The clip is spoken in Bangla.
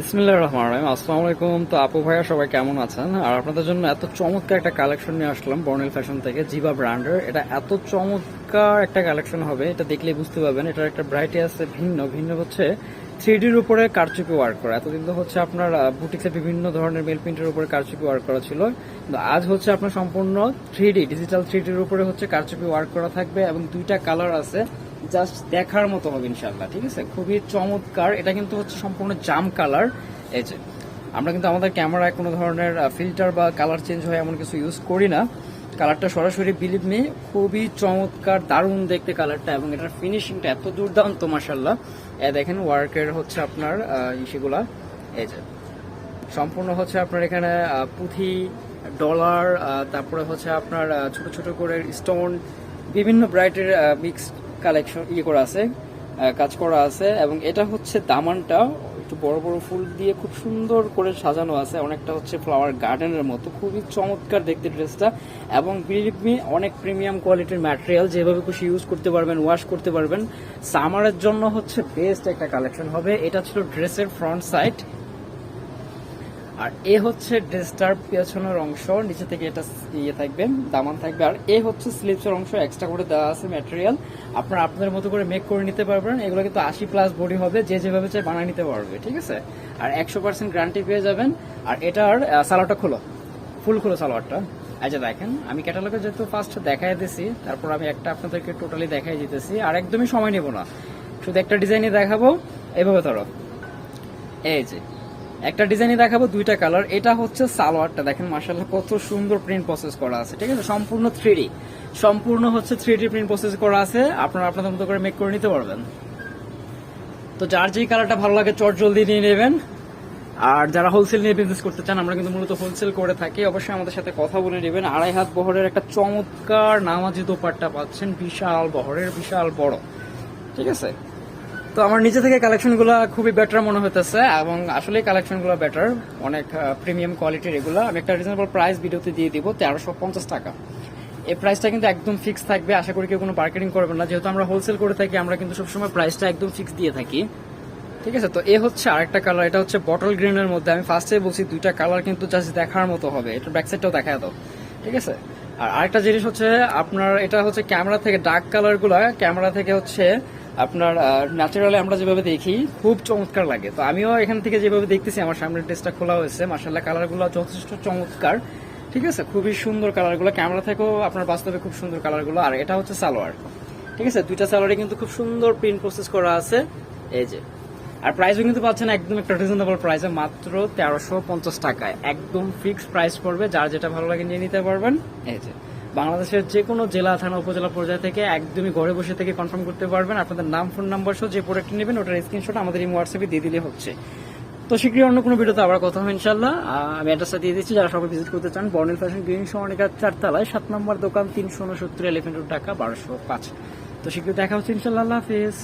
বিসমিল্লাহ রহমান রহিম। আসসালামু আলাইকুম। তো আপু ভাইয়া সবাই কেমন আছেন? আর আপনাদের জন্য এত চমৎকার একটা কালেকশন নিয়ে আসলাম বর্নেল ফ্যাশন থেকে জিবা ব্র্যান্ডের এটা এত চমৎকার একটা কালেকশন হবে, এটা দেখলেই বুঝতে পারবেন। এটার একটা ভ্যারাইটি আছে ভিন্ন ভিন্ন হচ্ছে থ্রি ডির উপরে কারচুপি ওয়ার্ক করা। এতদিন তো হচ্ছে আপনার বুটিক্সে বিভিন্ন ধরনের মেল প্রিন্টের উপরে কারচুপি ওয়ার্ক করা ছিল। কিন্তু আজ হচ্ছে আপনার সম্পূর্ণ থ্রি ডি ডিজিটাল থ্রি ডির উপরে হচ্ছে কারচুপি ওয়ার্ক করা থাকবে এবং দুইটা কালার আছে। জাস্ট দেখার মতো হবে ইনশাল্লাহ ঠিক আছে? খুবই চমৎকার। এটা কিন্তু হচ্ছে সম্পূর্ণ জাম কালার। এই যে আমরা কিন্তু আমাদের ক্যামেরায় কোনো ধরনের ফিল্টার বা কালার চেঞ্জ হয় এমন কিছু ইউজ করি না। কালারটা সরাসরি বিলিভ মি খুবই চমৎকার দারুণ দেখতে কালারটা এবং এটার ফিনিশিংটা এত দুর্দান্ত মাসাল্লাহ এ দেখেন ওয়ার্কের হচ্ছে আপনার আহ, ইসেগুলা এই যে সম্পূর্ণ হচ্ছে আপনার এখানে পুঁথি ডলার তারপরে হচ্ছে আপনার ছোট ছোট করে স্টোন বিভিন্ন ব্রাইটের মিক্স কালেকশন ইয়ে করা আছে কাজ করা আছে এবং এটা হচ্ছে দামানটা, একটু বড় বড় ফুল দিয়ে খুব সুন্দর করে সাজানো আছে। অনেকটা হচ্ছে ফ্লাওয়ার গার্ডেনের মতো। খুবই চমৎকার দেখতে ড্রেসটা এবং বিলিভ মি অনেক প্রিমিয়াম কোয়ালিটির ম্যাটেরিয়াল যেভাবে খুশি ইউজ করতে পারবেন ওয়াশ করতে পারবেন। সামারের জন্য হচ্ছে বেস্ট একটা কালেকশন হবে। এটা ছিল ড্রেসের ফ্রন্ট সাইড আর এ হচ্ছে ড্রেসটার পেছনের অংশ, নিচে থেকে এটা ইয়ে থাকবে, দামান থাকবে। আর এ হচ্ছে স্লিপসের অংশ এক্সট্রা করে দেওয়া আছে ম্যাটেরিয়াল আপনারা আপনাদের মতো করে মেক করে নিতে পারবেন। এগুলো কিন্তু আশি প্লাস বডি হবে, যে যেভাবে চাই বানিয়ে নিতে পারবে, ঠিক আছে? আর একশো পার্সেন্ট গ্যারান্টি পেয়ে যাবেন। আর এটার সালোয়ারটা খোলো। ফুল খোলো সালোয়ারটা। আচ্ছা দেখেন, আমি ক্যাটালগে যেহেতু ফার্স্ট দেখাই দিছি, তারপর আমি একটা আপনাদেরকে টোটালি দেখাই দিতেছি। আর একদমই সময় নেব না। শুধু একটা ডিজাইনই দেখাবো, এভাবে ধরো। এই যে একটা ডিজাইনই দেখাবো, দুইটা কালার। এটা হচ্ছে সালোয়ারটা। দেখেন মার্শাল্লাহ কত সুন্দর প্রিন্ট প্রসেস করা আছে। ঠিক আছে? সম্পূর্ণ থ্রি সম্পূর্ণ হচ্ছে থ্রি প্রিন্ট প্রসেস করা আছে। আপনারা আপনাদের মতো করে মেক করে নিতে পারবেন। তো যার যেই কালারটা ভালো লাগে, চট জলদি নিয়ে নেবেন। আর যারা হোলসেল নিয়ে বিজনেস করতে চান, আমরা কিন্তু মূলত হোলসেল করে থাকি। অবশ্যই আমাদের সাথে কথা বলে নেবেন। আড়াই হাত বহরের একটা চমৎকার নামাজি দোপাট্টা পাচ্ছেন। বিশাল বহরের, বিশাল বড়। ঠিক আছে? তো আমার নিজে থেকে কালেকশনগুলো খুবই বেটার মনে হতেছে এবং আসলে কালেকশনগুলো বেটার অনেক প্রিমিয়াম কোয়ালিটির এগুলো। আমি একটা রিজনেবল প্রাইস ভিডিওতে দিয়ে দিব, তেরোশো পঞ্চাশ টাকা। এই প্রাইসটা কিন্তু একদম ফিক্স থাকবে, আশা করি কেউ কোনো মার্কেটিং করবেন না। যেহেতু আমরা হোলসেল করে থাকি, আমরা কিন্তু সবসময় প্রাইসটা একদম ফিক্স দিয়ে থাকি। ঠিক আছে? তো এ হচ্ছে আরেকটা কালার এটা হচ্ছে বটল গ্রিনের মধ্যে। আমি ফার্স্টে বলছি দুইটা কালার কিন্তু জাস্ট দেখার মতো হবে। এটা ব্যাক সাইডটাও দেখা দাও। ঠিক আছে? আর আরেকটা জিনিস হচ্ছে আপনার, এটা হচ্ছে ক্যামেরা থেকে ডার্ক কালারগুলা ক্যামেরা থেকে হচ্ছে আপনার ন্যাচারালি আমরা যেভাবে দেখি, খুব চমৎকার লাগে। তো আমিও এখান থেকে যেভাবে দেখতেছি, আমার সামনের ড্রেসটা খোলা হয়েছে। মার্শাল্লাহ কালারগুলো যথেষ্ট চমৎকার। ঠিক আছে? খুবই সুন্দর কালারগুলো। ক্যামেরা থেকেও আপনার বাস্তবে খুব সুন্দর কালারগুলো। আর এটা হচ্ছে সালোয়ার। ঠিক আছে? দুইটা সালোয়ারে কিন্তু খুব সুন্দর প্রিন্ট প্রসেস করা আছে। এই যে। আর প্রাইসও কিন্তু পাচ্ছেন একদম একটা রিজনেবল প্রাইসে মাত্র তেরোশো পঞ্চাশ টাকায়। একদম ফিক্সড প্রাইস পড়বে। যার যেটা ভালো লাগে নিয়ে নিতে পারবেন। এই যে। বাংলাদেশের যে কোনো জেলা, থানা, উপজেলা পর্যায় থেকে একদমই ঘরে বসে থেকে কনফার্ম করতে পারবেন। আপনাদের নাম ফোন নাম্বার সহ যে প্রোডাক্ট নেবেন, ওটার স্ক্রিনশট আমাদের এই হোয়াটসঅ্যাপে দিয়ে দিলে হচ্ছে। তো শীঘ্রই অন্য কোনো ভিডিওতে আবার কথা হবে ইনশাল্লাহ আমি অ্যাড্রেসটা দিয়ে দিচ্ছি, যারা সবাই ভিজিট করতে চান বর্ণিল ফ্যাশন গ্রিন চার চারতলায়, সাত নম্বর দোকান, তিনশো উনসত্তর এলিফেন্ট রোড ঢাকা, বারোশো পাঁচ। তো শীঘ্রই দেখা হচ্ছে ইনশাল্লাহ হাফিজ।